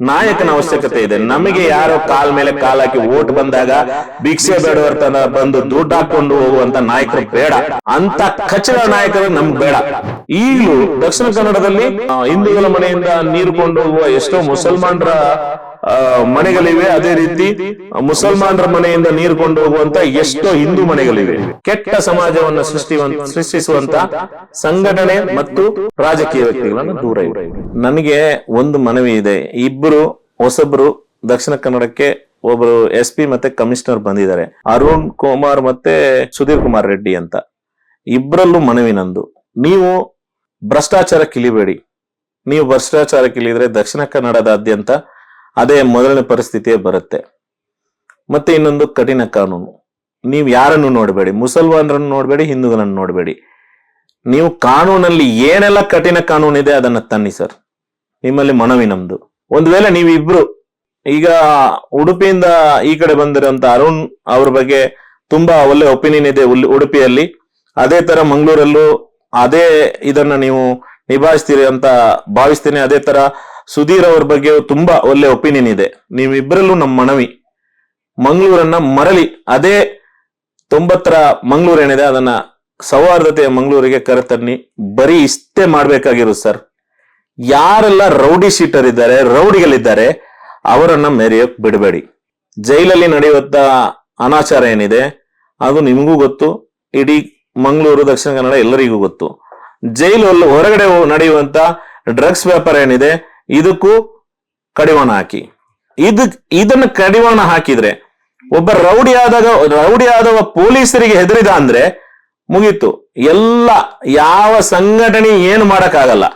ನಾಯಕನ ಅವಶ್ಯಕತೆ ಇದೆ. ನಮಗೆ ಯಾರೋ ಕಾಲ್ ಮೇಲೆ ಕಾಲ್ ಹಾಕಿ ಓಟ್ ಬಂದಾಗ ಭಿಕ್ಷೆ ಬೇಡವರ್ತನ ಬಂದು ದುಡ್ಡು ಹಾಕೊಂಡು ಹೋಗುವಂತ ನಾಯಕರು ಬೇಡ. ಅಂತ ಕಚ್ಚಡ ನಾಯಕರು ನಮ್ಗೆ ಬೇಡ. ಈಗಲೂ ದಕ್ಷಿಣ ಕನ್ನಡದಲ್ಲಿ ಹಿಂದೂಗಳ ಮನೆಯಿಂದ ನೀರು ಕೊಂಡು ಹೋಗುವ ಎಷ್ಟೋ ಮುಸಲ್ಮಾನರ ಮನೆಗಳಿವೆ. ಅದೇ ರೀತಿ ಮುಸಲ್ಮಾನರ ಮನೆಯಿಂದ ನೀರು ಕೊಂಡು ಹೋಗುವಂತ ಎಷ್ಟೋ ಹಿಂದೂ ಮನೆಗಳಿವೆ. ಕೆಟ್ಟ ಸಮಾಜವನ್ನು ಸೃಷ್ಟಿ ಸೃಷ್ಟಿಸುವಂತ ಸಂಘಟನೆ ಮತ್ತು ರಾಜಕೀಯ ವ್ಯಕ್ತಿಗಳನ್ನು ದೂರ ಇವೆ ನನಗೆ ಒಂದು ಮನವಿ ಇದೆ. ಇಬ್ಬರು ಹೊಸಬ್ರು ದಕ್ಷಿಣ ಕನ್ನಡಕ್ಕೆ ಒಬ್ಬರು ಎಸ್ ಪಿ ಮತ್ತೆ ಕಮಿಷನರ್ ಬಂದಿದ್ದಾರೆ. ಅರುಣ್ ಕುಮಾರ್ ಮತ್ತೆ ಸುಧೀರ್ ಕುಮಾರ್ ರೆಡ್ಡಿ ಅಂತ. ಇಬ್ಬರಲ್ಲೂ ಮನವಿ ನಂದು. ನೀವು ಭ್ರಷ್ಟಾಚಾರ ಕಿಲಿಬೇಡಿ. ನೀವು ಭ್ರಷ್ಟಾಚಾರ ಕಿಲಿದ್ರೆ ದಕ್ಷಿಣ ಕನ್ನಡದಾದ್ಯಂತ ಅದೇ ಮೊದಲನೇ ಪರಿಸ್ಥಿತಿಯೇ ಬರುತ್ತೆ. ಮತ್ತೆ ಇನ್ನೊಂದು ಕಠಿಣ ಕಾನೂನು. ನೀವು ಯಾರನ್ನು ನೋಡಬೇಡಿ? ಮುಸಲ್ಮಾನರನ್ನು ನೋಡಬೇಡಿ, ಹಿಂದೂಗಳನ್ನು ನೋಡಬೇಡಿ. ನೀವು ಕಾನೂನಲ್ಲಿ ಏನೆಲ್ಲ ಕಠಿಣ ಕಾನೂನು ಇದೆ ಅದನ್ನ ತನ್ನಿ ಸರ್. ನಿಮ್ಮಲ್ಲಿ ಮನವಿ ನಮ್ದು. ಒಂದು ವೇಳೆ ನೀವಿಬ್ರು ಈಗ ಉಡುಪಿಯಿಂದ ಈ ಕಡೆ ಬಂದಿರುವಂತ ಅರುಣ್ ಅವ್ರ ಬಗ್ಗೆ ತುಂಬಾ ಒಳ್ಳೆ ಒಪಿನಿಯನ್ ಇದೆ ಉಡುಪಿಯಲ್ಲಿ. ಅದೇ ತರ ಮಂಗಳೂರಲ್ಲೂ ಅದೇ ಇದನ್ನ ನೀವು ನಿಭಾಯಿಸ್ತೀರಿ ಅಂತ ಭಾವಿಸ್ತೀನಿ. ಅದೇ ತರ ಸುಧೀರ್ ಅವ್ರ ಬಗ್ಗೆ ತುಂಬಾ ಒಳ್ಳೆ ಒಪಿನಿಯನ್ ಇದೆ. ನೀವಿಬ್ಬರಲ್ಲೂ ನಮ್ಮ ಮನವಿ. ಮಂಗಳೂರನ್ನ ಮರಳಿ ಅದೇ ತೊಂಬತ್ತರ ಮಂಗಳೂರು ಏನಿದೆ ಅದನ್ನ ಸೌಹಾರ್ದತೆಯ ಮಂಗಳೂರಿಗೆ ಕರೆತನ್ನಿ. ಬರೀ ಇಷ್ಟೇ ಮಾಡ್ಬೇಕಾಗಿರೋದು ಸರ್. ಯಾರೆಲ್ಲ ರೌಡಿ ಶೀಟರ್ ಇದ್ದಾರೆ, ರೌಡಿಗಳಿದ್ದಾರೆ, ಅವರನ್ನ ಮೆರೆಯೋಕ್ ಬಿಡಬೇಡಿ. ಜೈಲಲ್ಲಿ ನಡೆಯುವಂತ ಅನಾಚಾರ ಏನಿದೆ, ಅದು ನಿಮಗೂ ಗೊತ್ತು. ಇಡೀ ಮಂಗಳೂರು, ದಕ್ಷಿಣ ಕನ್ನಡ ಎಲ್ಲರಿಗೂ ಗೊತ್ತು. ಜೈಲು ಹೊರಗಡೆ ನಡೆಯುವಂತ ಡ್ರಗ್ಸ್ ವ್ಯಾಪಾರ ಏನಿದೆ, ಇದಕ್ಕೂ ಕಡಿವಾಣ ಹಾಕಿ. ಇದ ಇದನ್ನ ಕಡಿವಾಣ ಹಾಕಿದ್ರೆ, ಒಬ್ಬ ರೌಡಿ ಆದಾಗ, ರೌಡಿ ಆದವ ಪೊಲೀಸರಿಗೆ ಹೆದರಿದ ಅಂದ್ರೆ ಮುಗೀತು. ಎಲ್ಲ, ಯಾವ ಸಂಘಟನೆ ಏನು ಮಾಡಕ್ಕಾಗಲ್ಲ.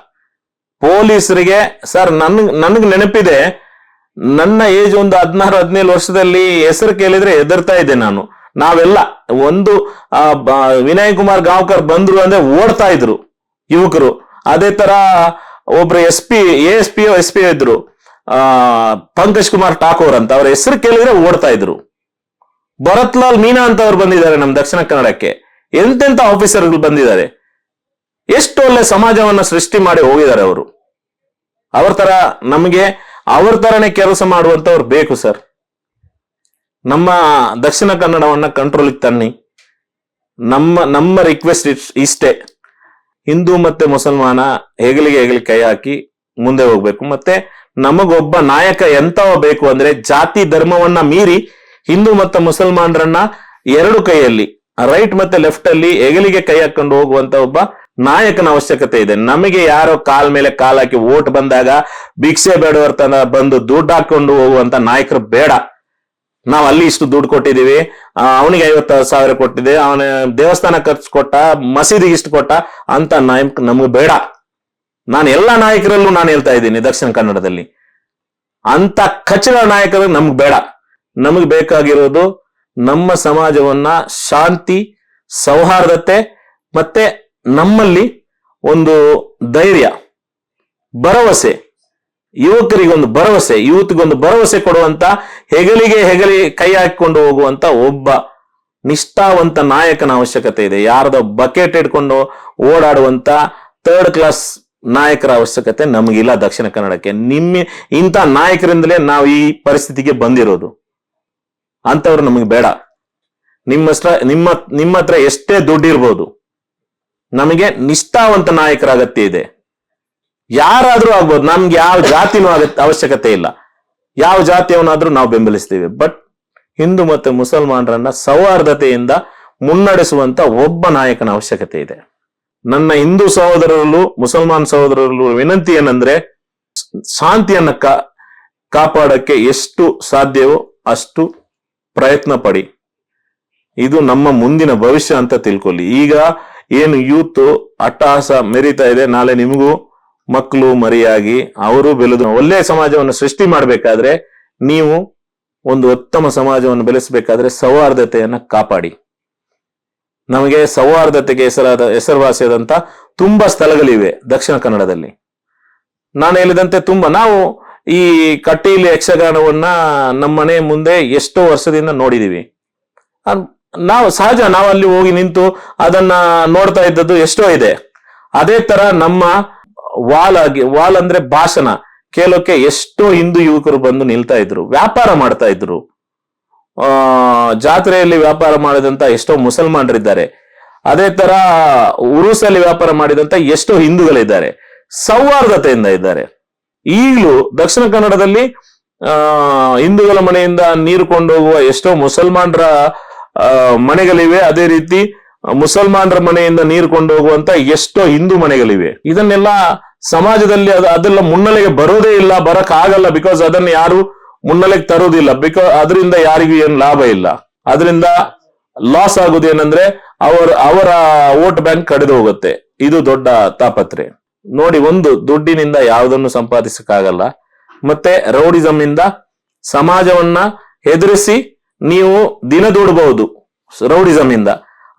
ಪೊಲೀಸರಿಗೆ, ಸರ್, ನನ್, ನನ್ಗೆ ನೆನಪಿದೆ, ನನ್ನ ಏಜ್ ಒಂದು ಹದಿನಾರು, ಹದಿನೇಳು ವರ್ಷದಲ್ಲಿ ಹೆಸರು ಕೇಳಿದ್ರೆ ಹೆದರ್ತಾ ಇದ್ದೆ ನಾನು. ನಾವೆಲ್ಲ ಒಂದು ವಿನಯ್ ಕುಮಾರ್ ಗಾಂವ್ಕರ್ ಬಂದ್ರು ಅಂದ್ರೆ ಓಡ್ತಾ ಇದ್ರು ಯುವಕರು. ಅದೇ ತರ ಒಬ್ರು S P, A S P S P ಇದ್ರು. ಆ, ಪಂಕಜ್ ಕುಮಾರ್ ಠಾಕೂರ್ ಅಂತ ಅವ್ರ ಹೆಸರು ಕೇಳಿದ್ರೆ ಓಡ್ತಾ ಇದ್ರು. ಭರತ್ ಲಾಲ್ ಮೀನಾ ಅಂತ ಅವ್ರು ಬಂದಿದ್ದಾರೆ ನಮ್ಮ ದಕ್ಷಿಣ ಕನ್ನಡಕ್ಕೆ. ಎಂತೆಂತ ಆಫೀಸರ್ಗಳು ಬಂದಿದ್ದಾರೆ. ಎಷ್ಟು ಒಳ್ಳೆ ಸಮಾಜವನ್ನ ಸೃಷ್ಟಿ ಮಾಡಿ ಹೋಗಿದ್ದಾರೆ ಅವರು. ಅವ್ರ ತರ ನಮಗೆ ಅವ್ರ ತರನೇ ಕೆಲಸ ಮಾಡುವಂತವ್ರು ಬೇಕು ಸರ್. ನಮ್ಮ ದಕ್ಷಿಣ ಕನ್ನಡವನ್ನ ಕಂಟ್ರೋಲ್ ತನ್ನಿ. ನಮ್ಮ ನಮ್ಮ ರಿಕ್ವೆಸ್ಟ್ ಇಷ್ಟೇ. ಹಿಂದೂ ಮತ್ತೆ ಮುಸಲ್ಮಾನ ಹೆಗಲಿಗೆ ಹೆಗಲಿಗೆ ಕೈ ಹಾಕಿ ಮುಂದೆ ಹೋಗ್ಬೇಕು. ಮತ್ತೆ ನಮಗೊಬ್ಬ ನಾಯಕ ಎಂತವ ಬೇಕು ಅಂದ್ರೆ ಜಾತಿ ಧರ್ಮವನ್ನ ಮೀರಿ ಹಿಂದೂ ಮತ್ತು ಮುಸಲ್ಮಾನರನ್ನ ಎರಡು ಕೈಯಲ್ಲಿ ರೈಟ್ ಮತ್ತೆ ಲೆಫ್ಟ್ ಅಲ್ಲಿ ಹೆಗಲಿಗೆ ಕೈ ಹಾಕೊಂಡು ಹೋಗುವಂತ ಒಬ್ಬ ನಾಯಕನ ಅವಶ್ಯಕತೆ ಇದೆ. ನಮಗೆ ಯಾರೋ ಕಾಲ್ ಮೇಲೆ ಕಾಲ್ ಹಾಕಿ ಓಟ್ ಬಂದಾಗ, ಭಿಕ್ಷೆ ಬೇಡವರ್ತನ ಬಂದು ದುಡ್ಡು ಹಾಕೊಂಡು ಹೋಗುವಂತ ನಾಯಕರು ಬೇಡ. ನಾವ್ ಅಲ್ಲಿ ಇಷ್ಟು ದುಡ್ಡು ಕೊಟ್ಟಿದೀವಿ. ಅವನಿಗೆ ಐವತ್ತು ಸಾವಿರ ಕೊಟ್ಟಿದೆ. ಅವನ ದೇವಸ್ಥಾನ ಖರ್ಚು ಕೊಟ್ಟ, ಮಸೀದಿಗೆ ಇಷ್ಟು ಕೊಟ್ಟ ಅಂತ ನಾಯಕ ನಮ್ಗೆ ಬೇಡ. ನಾನು ಎಲ್ಲಾ ನಾಯಕರಲ್ಲೂ ನಾನು ಹೇಳ್ತಾ ಇದ್ದೀನಿ ದಕ್ಷಿಣ ಕನ್ನಡದಲ್ಲಿ. ಅಂತ ಕಚ್ಚಡ ನಾಯಕರು ನಮ್ಗೆ ಬೇಡ. ನಮಗೆ ಬೇಕಾಗಿರೋದು ನಮ್ಮ ಸಮಾಜವನ್ನ ಶಾಂತಿ, ಸೌಹಾರ್ದತೆ ಮತ್ತೆ ನಮ್ಮಲ್ಲಿ ಒಂದು ಧೈರ್ಯ, ಭರವಸೆ. ಯುವಕರಿಗೊಂದು ಭರವಸೆ ಯೂತ್ಗೊಂದು ಭರವಸೆ ಕೊಡುವಂತ ಹೆಗಲಿಗೆ ಹೆಗಲಿ ಕೈ ಹಾಕಿಕೊಂಡು ಹೋಗುವಂತ ಒಬ್ಬ ನಿಷ್ಠಾವಂತ ನಾಯಕನ ಅವಶ್ಯಕತೆ ಇದೆ. ಯಾರದ ಬಕೆಟ್ ಇಟ್ಕೊಂಡು ಓಡಾಡುವಂತ ಥರ್ಡ್ ಕ್ಲಾಸ್ ನಾಯಕರ ಅವಶ್ಯಕತೆ ನಮಗಿಲ್ಲ ದಕ್ಷಿಣ ಕನ್ನಡಕ್ಕೆ. ನಿಮ್ಮ, ಇಂಥ ನಾಯಕರಿಂದಲೇ ನಾವು ಈ ಪರಿಸ್ಥಿತಿಗೆ ಬಂದಿರೋದು. ಅಂತವ್ರು ನಮಗೆ ಬೇಡ. ನಿಮ್ಮ ನಿಮ್ಮ ನಿಮ್ಮ ಹತ್ರ ಎಷ್ಟೇ ದುಡ್ಡಿರ್ಬೋದು ನಮಗೆ ನಿಷ್ಠಾವಂತ ನಾಯಕರ ಅಗತ್ಯ ಇದೆ. ಯಾರಾದ್ರೂ ಆಗ್ಬೋದು, ನಮ್ಗೆ ಯಾವ ಜಾತಿನೂ ಅವಶ್ಯಕತೆ ಇಲ್ಲ. ಯಾವ ಜಾತಿಯವನಾದ್ರೂ ನಾವು ಬೆಂಬಲಿಸ್ತೀವಿ. ಬಟ್ ಹಿಂದೂ ಮತ್ತು ಮುಸಲ್ಮಾನರನ್ನ ಸೌಹಾರ್ದತೆಯಿಂದ ಮುನ್ನಡೆಸುವಂತ ಒಬ್ಬ ನಾಯಕನ ಅವಶ್ಯಕತೆ ಇದೆ. ನನ್ನ ಹಿಂದೂ ಸಹೋದರರಲ್ಲೂ, ಮುಸಲ್ಮಾನ್ ಸಹೋದರರಲ್ಲೂ ವಿನಂತಿ ಏನಂದ್ರೆ, ಶಾಂತಿಯನ್ನ ಕಾ, ಕಾಪಾಡಕ್ಕೆ ಎಷ್ಟು ಸಾಧ್ಯವೋ ಅಷ್ಟು ಪ್ರಯತ್ನ ಪಡಿ. ಇದು ನಮ್ಮ ಮುಂದಿನ ಭವಿಷ್ಯ ಅಂತ ತಿಳ್ಕೊಳ್ಳಿ. ಈಗ ಏನು ಯೂತ್ ಅಟ್ಟಹಾಸ ಮೆರೀತಾ ಇದೆ. ನಾಳೆ ನಿಮಗೂ ಮಕ್ಕಳು ಮರಿಯಾಗಿ ಅವರು ಬೆಳೆದು ಒಳ್ಳೆ ಸಮಾಜವನ್ನು ಸೃಷ್ಟಿ ಮಾಡಬೇಕಾದ್ರೆ ನೀವು ಒಂದು ಉತ್ತಮ ಸಮಾಜವನ್ನು ಬೆಳೆಸಬೇಕಾದ್ರೆ ಸೌಹಾರ್ದತೆಯನ್ನು ಕಾಪಾಡಿ. ನಮಗೆ ಸೌಹಾರ್ದತೆಗೆ ಹೆಸರಾದ ಹೆಸರುವಾಸಿಯಾದಂತ ತುಂಬಾ ಸ್ಥಳಗಳಿವೆ ದಕ್ಷಿಣ ಕನ್ನಡದಲ್ಲಿ. ನಾನು ಹೇಳಿದಂತೆ ತುಂಬಾ, ನಾವು ಈ ಕಟೀಲು ಯಕ್ಷಗಾನವನ್ನ ನಮ್ಮನೆ ಮುಂದೆ ಎಷ್ಟೋ ವರ್ಷದಿಂದ ನೋಡಿದೀವಿ. ನಾವು ಸಹಜ, ನಾವು ಅಲ್ಲಿ ಹೋಗಿ ನಿಂತು ಅದನ್ನ ನೋಡ್ತಾ ಇದ್ದದ್ದು ಎಷ್ಟೋ ಇದೆ. ಅದೇ ತರ ನಮ್ಮ ವಾಲ್ ಆಗಿ, ವಾಲ್ ಅಂದ್ರೆ ಭಾಷಣ. ಕೇಳೋಕೆ ಎಷ್ಟೋ ಹಿಂದೂ ಯುವಕರು ಬಂದು ನಿಲ್ತಾ ಇದ್ರು, ವ್ಯಾಪಾರ ಮಾಡ್ತಾ ಇದ್ರು. ಆ, ಜಾತ್ರೆಯಲ್ಲಿ ವ್ಯಾಪಾರ ಮಾಡಿದಂತ ಎಷ್ಟೋ ಮುಸಲ್ಮಾನರಿದ್ದಾರೆ. ಅದೇ ತರ ಉರುಸಲ್ಲಿ ವ್ಯಾಪಾರ ಮಾಡಿದಂತ ಎಷ್ಟೋ ಹಿಂದೂಗಳಿದ್ದಾರೆ. ಸೌಹಾರ್ದತೆಯಿಂದ ಇದ್ದಾರೆ. ಈಗಲೂ ದಕ್ಷಿಣ ಕನ್ನಡದಲ್ಲಿ, ಆ, ಹಿಂದೂಗಳ ಮನೆಯಿಂದ ನೀರು ಕೊಂಡೋಗುವ ಎಷ್ಟೋ ಮುಸಲ್ಮಾನರ ಮನೆಗಳಿವೆ. ಅದೇ ರೀತಿ ಮುಸಲ್ಮಾನರ ಮನೆಯಿಂದ ನೀರು ಕೊಂಡೋಗುವಂತ ಎಷ್ಟೋ ಹಿಂದೂ ಮನೆಗಳಿವೆ. ಇದನ್ನೆಲ್ಲ ಸಮಾಜದಲ್ಲಿ ಅದು, ಅದೆಲ್ಲ ಮುನ್ನಲೆಗೆ ಬರೋದೇ ಇಲ್ಲ ಬರಕ್ ಆಗಲ್ಲ ಬಿಕಾಸ್ ಅದನ್ನ ಯಾರು ಮುನ್ನಲೆಗೆ ತರುವುದಿಲ್ಲ. ಬಿಕಾಸ್ ಅದರಿಂದ ಯಾರಿಗೂ ಏನ್ ಲಾಭ ಇಲ್ಲ. ಅದರಿಂದ ಲಾಸ್ ಆಗುದೇನಂದ್ರೆ ಅವರ ಅವರ ವೋಟ್ ಬ್ಯಾಂಕ್ ಕಡಿದು ಹೋಗುತ್ತೆ. ಇದು ದೊಡ್ಡ ತಾಪತ್ರೆ ನೋಡಿ, ಒಂದು ದುಡ್ಡಿನಿಂದ ಯಾವುದನ್ನು ಸಂಪಾದಿಸಕ್ಕಾಗಲ್ಲ. ಮತ್ತೆ ರೌಡಿಸಮ್ ಇಂದ ಸಮಾಜವನ್ನ ಹೆದರಿಸಿ ನೀವು ದಿನ ದುಡಬಹುದು ರೌಡಿಸಮ್ ಇಂದ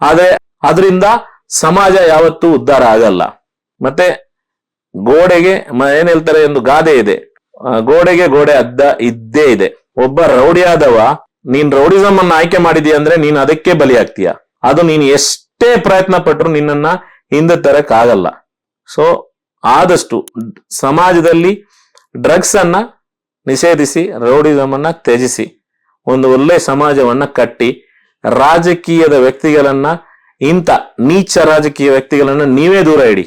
ಆದ್ರೆ ಅದರಿಂದ ಸಮಾಜ ಯಾವತ್ತೂ ಉದ್ಧಾರ ಆಗಲ್ಲ. ಮತ್ತೆ ಗೋಡೆಗೆ ಏನ್ ಹೇಳ್ತಾರೆ ಒಂದು ಗಾದೆ ಇದೆ. ಗೋಡೆಗೆ ಗೋಡೆ ಅದ್ದ ಇದ್ದೇ ಇದೆ. ಒಬ್ಬ ರೌಡಿಯಾದವ ನೀನ್ ರೌಡಿಸಮ್ ಅನ್ನ ಆಯ್ಕೆ ಮಾಡಿದೀಯ ಅಂದ್ರೆ ನೀನ್ ಅದಕ್ಕೆ ಬಲಿಯಾಗ್ತೀಯ ಅದು ನೀನ್ ಎಷ್ಟೇ ಪ್ರಯತ್ನ ಪಟ್ರು ನಿನ್ನನ್ನ ಹಿಂದೆ ತರಕ್ ಆಗಲ್ಲ. ಸೊ ಆದಷ್ಟು ಸಮಾಜದಲ್ಲಿ ಡ್ರಗ್ಸ್ ಅನ್ನ ನಿಷೇಧಿಸಿ ರೌಡಿಸಮ್ ಅನ್ನ ತ್ಯಜಿಸಿ, ಒಂದು ಒಳ್ಳೆ ಸಮಾಜವನ್ನ ಕಟ್ಟಿ ರಾಜಕೀಯದ ವ್ಯಕ್ತಿಗಳನ್ನ, ಇಂಥ ನೀಚ ರಾಜಕೀಯ ವ್ಯಕ್ತಿಗಳನ್ನ ನೀವೇ ದೂರ ಇಡಿ.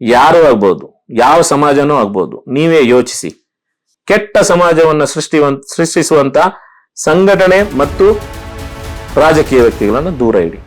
ಯಾರು ಆಗ್ಬೋದು, ಯಾವ ಸಮಾಜನೂ ಆಗ್ಬೋದು, ನೀವೇ ಯೋಚಿಸಿ. ಕೆಟ್ಟ ಸಮಾಜವನ್ನ ಸೃಷ್ಟಿ ಸೃಷ್ಟಿಸುವಂತ ಸಂಘಟನೆ ಮತ್ತು ರಾಜಕೀಯ ವ್ಯಕ್ತಿಗಳನ್ನು ದೂರ ಇಡಿ.